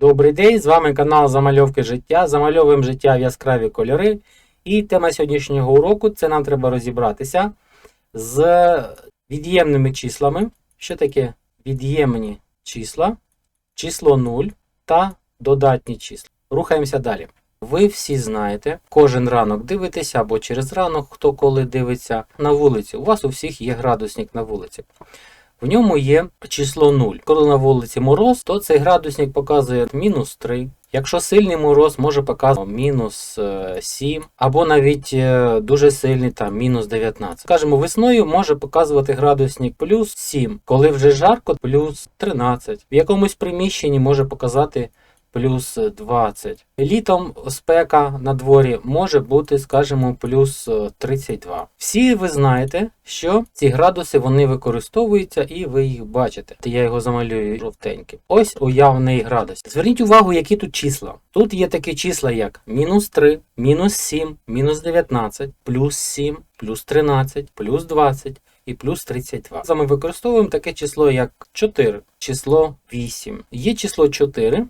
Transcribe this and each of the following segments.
Добрий день, з вами канал Замальовки життя. Замальовуємо життя в яскраві кольори. І тема сьогоднішнього уроку це нам треба розібратися з від'ємними числами. Що таке від'ємні числа, число 0 та додатні числа. Рухаємося далі. Ви всі знаєте, кожен ранок дивитеся або через ранок, хто коли дивиться на вулиці. У вас у всіх є градусник на вулиці. В ньому є число 0. Коли на вулиці мороз, то цей градусник показує мінус 3. Якщо сильний мороз, може показувати мінус е, 7, або навіть е, дуже сильний там мінус 19. Скажімо, весною може показувати градусник плюс 7, коли вже жарко, плюс 13. В якомусь приміщенні може показати плюс 20. Літом спека на дворі може бути, скажімо, плюс е, 32. Всі ви знаєте, що ці градуси вони використовуються і ви їх бачите. Я його замалюю жовтеньким. Ось уявний градус. Зверніть увагу, які тут числа. Тут є такі числа, як мінус 3, мінус 7, мінус 19, плюс 7, плюс 13, плюс 20 і плюс 32. Саме використовуємо таке число, як 4, число 8. Є число 4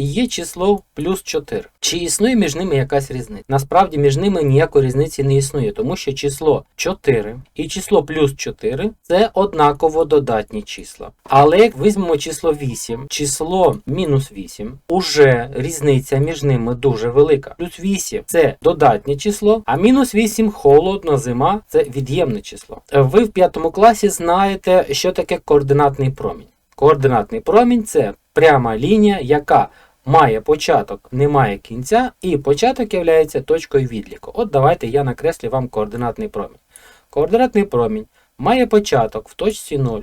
і є число плюс 4. Чи існує між ними якась різниця? Насправді між ними ніякої різниці не існує, тому що число 4 і число плюс 4 це однаково додатні числа. Але як візьмемо число 8, число мінус 8, уже різниця між ними дуже велика. Плюс 8 це додатнє число, а мінус 8 холодно, зима це від'ємне число. Ви в п'ятому класі знаєте, що таке координатний промінь. Координатний промінь це пряма лінія, яка має початок, не має кінця, і початок є точкою відліку. От давайте я накреслю вам координатний промінь. Координатний промінь має початок в точці 0.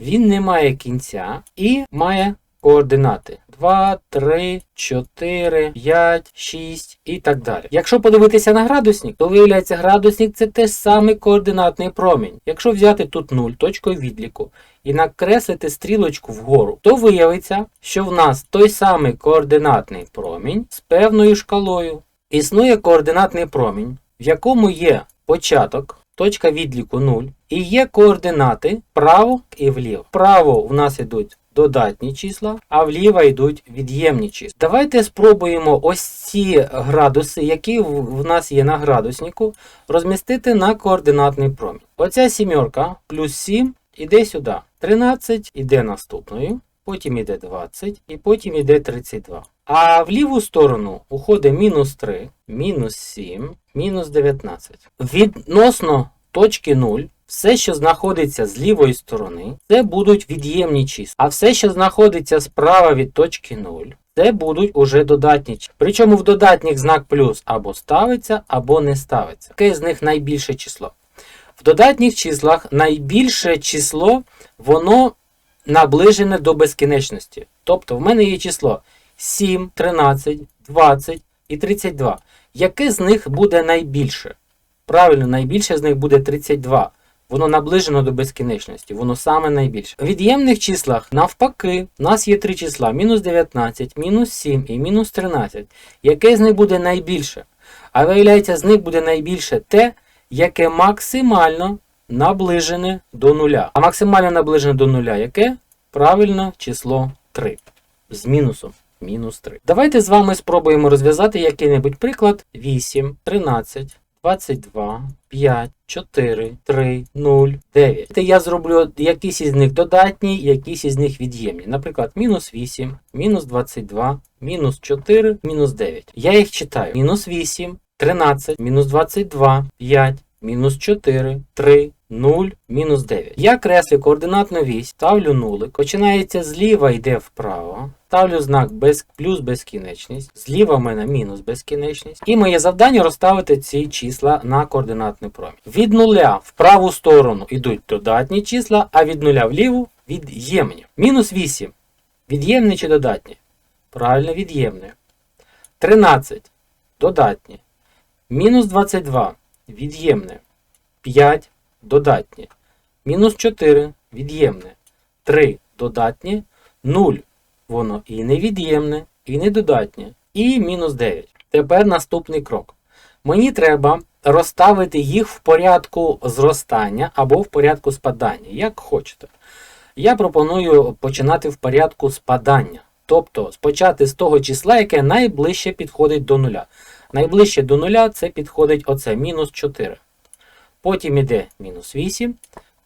Він не має кінця і має координати 2, 3, 4, 5, 6 і так далі. Якщо подивитися на градусник, то виявляється, градусник це теж самий координатний промінь. Якщо взяти тут 0 точкою відліку і накреслити стрілочку вгору, то виявиться, що в нас той самий координатний промінь з певною шкалою. Існує координатний промінь, в якому є початок, точка відліку 0, і є координати вправо і вліво. Вправо в нас йдуть додатні числа, а вліво йдуть від'ємні числа. Давайте спробуємо ось ці градуси, які в нас є на градуснику, розмістити на координатний промінь. Оця сімерка плюс 7 іде сюди. 13 іде наступною, потім іде 20 і потім іде 32. А в ліву сторону уходить мінус 3, мінус 7, мінус 19. Відносно точки 0, все, що знаходиться з лівої сторони, це будуть від'ємні числа. А все, що знаходиться справа від точки 0, це будуть уже додатні числа. Причому в додатніх знак плюс або ставиться, або не ставиться. Яке з них найбільше число? В додатніх числах найбільше число, воно наближене до безкінечності. Тобто в мене є число 7, 13, 20 і 32. Яке з них буде найбільше? Правильно, найбільше з них буде 32. Воно наближено до безкінечності, воно саме найбільше. В від'ємних числах, навпаки, у нас є три числа: мінус 19, мінус 7 і мінус 13. Яке з них буде найбільше? А виявляється, з них буде найбільше те, яке максимально наближене до нуля. А максимально наближене до нуля яке? Правильно, число 3. З мінусом. Мінус 3. Давайте з вами спробуємо розв'язати який-небудь приклад. 8, 13, 22, 5, 4, 3, 0, 9. Я зроблю якісь із них додатні, якісь із них від'ємні. Наприклад, мінус 8, мінус 22, мінус 4, мінус 9. Я їх читаю. Мінус 8, 13, мінус 22, 5, мінус 4, 3, 0, мінус 9. Я креслю координатну вісь, ставлю нулик, починається зліва, йде вправо. Ставлю знак без, плюс безкінечність. Зліва в мене мінус безкінечність. І моє завдання розставити ці числа на координатний промінь. Від нуля в праву сторону йдуть додатні числа, а від нуля вліву від'ємні. Мінус 8. Від'ємні чи додатні? Правильно, від'ємні. 13. Додатні. Мінус 22. Від'ємне. 5. Додатні. Мінус 4. Від'ємне. 3. Додатні. 0. Воно і невід'ємне, і недодатнє. І мінус 9. Тепер наступний крок. Мені треба розставити їх в порядку зростання або в порядку спадання, як хочете. Я пропоную починати в порядку спадання. Тобто спочати з того числа, яке найближче підходить до нуля. Найближче до нуля це підходить оце мінус 4. Потім іде мінус 8,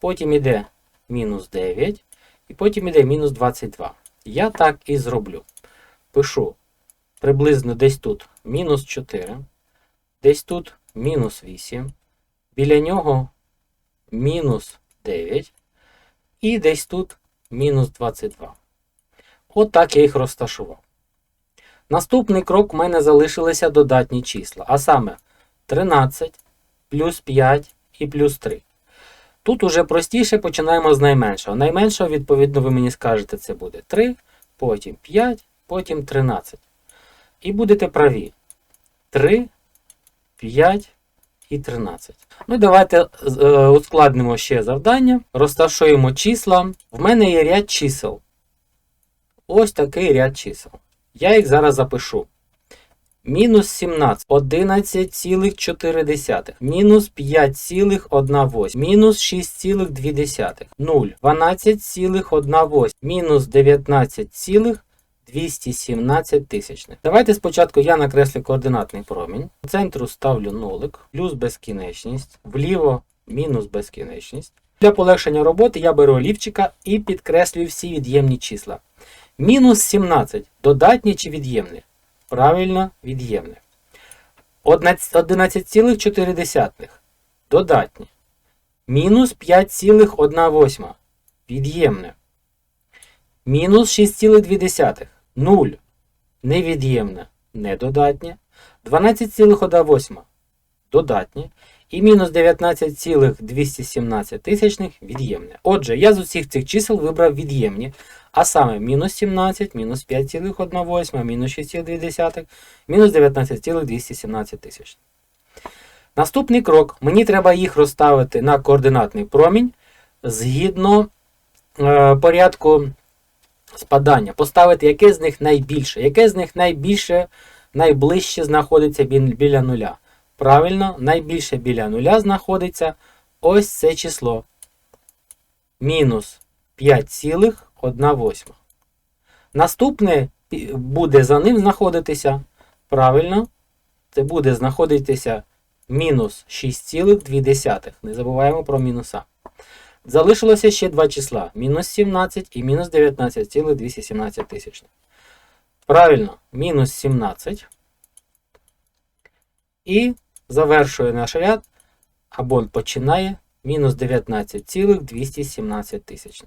потім іде мінус 9, і потім іде мінус 22. Я так і зроблю. Пишу приблизно десь тут мінус 4, десь тут мінус 8, біля нього мінус 9, і десь тут мінус 22. От так я їх розташував. Наступний крок в мене залишилися додатні числа, а саме 13, плюс 5 і плюс 3. Тут уже простіше починаємо з найменшого. Найменшого, відповідно, ви мені скажете, це буде 3, потім 5, потім 13. І будете праві. 3, 5 і 13. Ну і давайте е, ускладнимо ще завдання. Розташуємо числа. В мене є ряд чисел. Ось такий ряд чисел. Я їх зараз запишу. Мінус 17, 11,4, мінус 5,18, мінус 6,2, 0, 12,18, мінус 19,217 тисячних. Давайте спочатку я накреслю координатний промінь. По центру ставлю нолик, плюс безкінечність, вліво мінус безкінечність. Для полегшення роботи я беру олівчика і підкреслюю всі від'ємні числа. Мінус 17 додатні чи від'ємні? Правильно, від'ємне. 11,4 додатні. Мінус 5,18 від'ємне. Мінус 6,2 0 невід'ємне, недодатнє. 12,18 додатнє. І мінус 19,217 тисячних від'ємне. Отже, я з усіх цих чисел вибрав від'ємні. А саме мінус 17, мінус 5,18, мінус 6,2, мінус 19,217 тисяч. Наступний крок. Мені треба їх розставити на координатний промінь згідно е, порядку спадання. Поставити, яке з них найбільше, яке з них найбільше, найближче знаходиться біля нуля. Правильно, найбільше біля нуля знаходиться ось це число. Мінус 5,1 Наступне буде за ним знаходитися. Правильно, це буде знаходитися мінус 6,2. Не забуваємо про мінуса. Залишилося ще два числа: мінус 17 і мінус 19,217 тисяч. Правильно, мінус 17. І завершує наш ряд, або починає мінус 19,217 тисяч.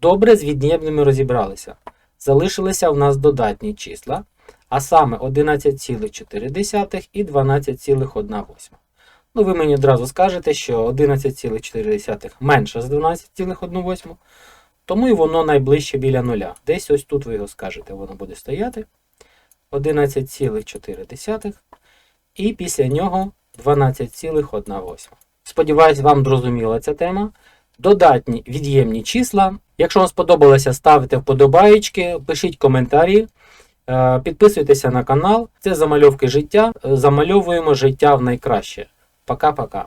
Добре, з від'ємними розібралися. Залишилися у нас додатні числа, а саме 11,4 і 12,1. Ну, ви мені одразу скажете, що 11,4 менше за 12,1, тому і воно найближче біля нуля. Десь ось тут ви його скажете, воно буде стояти. 11,4 і після нього 12,1. Сподіваюсь, вам зрозуміла ця тема. Додатні від'ємні числа. Якщо вам сподобалося, ставте вподобаєчки, пишіть коментарі, е, підписуйтеся на канал. Це замальовки життя. Замальовуємо життя в найкраще. Пока-пока.